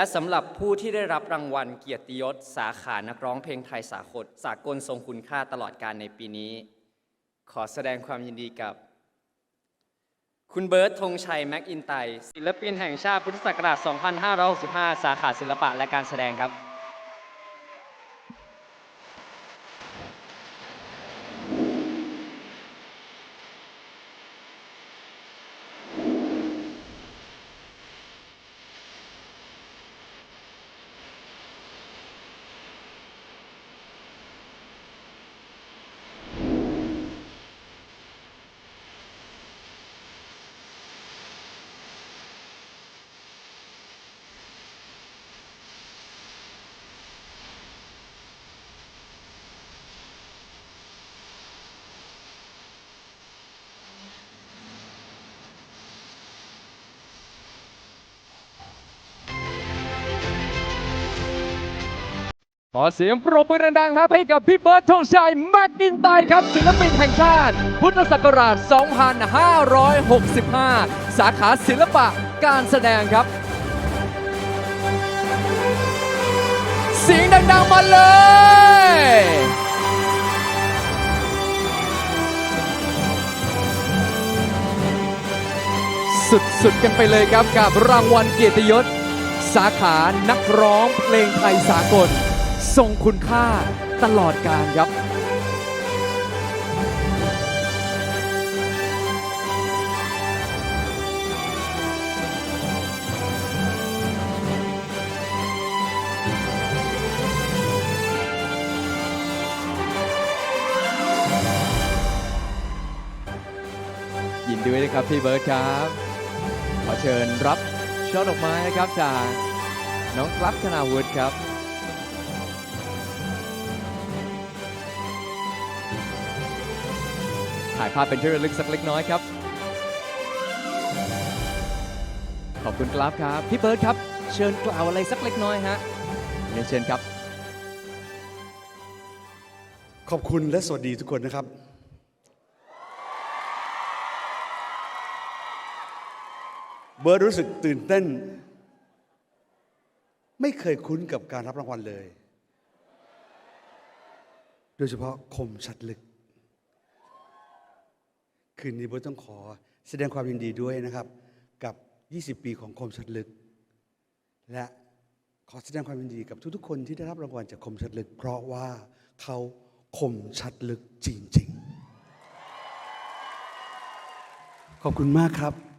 และสำหรับผู้ที่ได้รับรางวัลเกียรติยศ สาขานักร้องเพลงไทยสากลสากลทรงคุณค่าตลอดการในปีนี้ ขอแสดงความยินดีกับ คุณเบิร์ตธงชัย แม็กอินไตศิลปินแห่งชาติพุทธศักราช 2565 สาขาศิลปะและการแสดงครับ ขอเสียงปรบมือดังๆครับให้กับพี่เบิร์ดธงชัยแม็กกินไตครับศิลปินแห่งชาติ พุทธศักราช 2565 สาขาศิลปะการแสดงครับ เสียงดังๆมาเลยสุดๆกันไปเลยครับกับรางวัลเกียรติยศ สาขานักร้องเพลงไทยสากล ทรงคุณค่าตลอดการครับยินดีด้วยนะครับพี่เบิร์ดครับ ขอเชิญรับช่อดอกไม้นะครับจากน้องกลับคณาวุฒิครับ ถ่ายภาพเป็นที่ระลึกสักเล็กน้อยครับ ขอบคุณกราฟครับ พี่เบิร์ดครับ เชิญกล่าวอะไรสักเล็กน้อยฮะเรียนเชิญครับ ขอบคุณและสวัสดีทุกคนนะครับ เบิร์ดรู้สึกตื่นเต้น ไม่เคยคุ้นกับการรับรางวัลเลย โดยเฉพาะคมชัดลึก คืนนี้เบิร์ดต้องขอแสดงความยินดีด้วยนะครับ กับ 20 ปีของคมชัดลึก และขอแสดงความยินดีกับทุกๆ คนที่ได้รับรางวัลจากคมชัดลึก เพราะว่าเขาคมชัดลึกจริง ๆ ขอบคุณมากครับ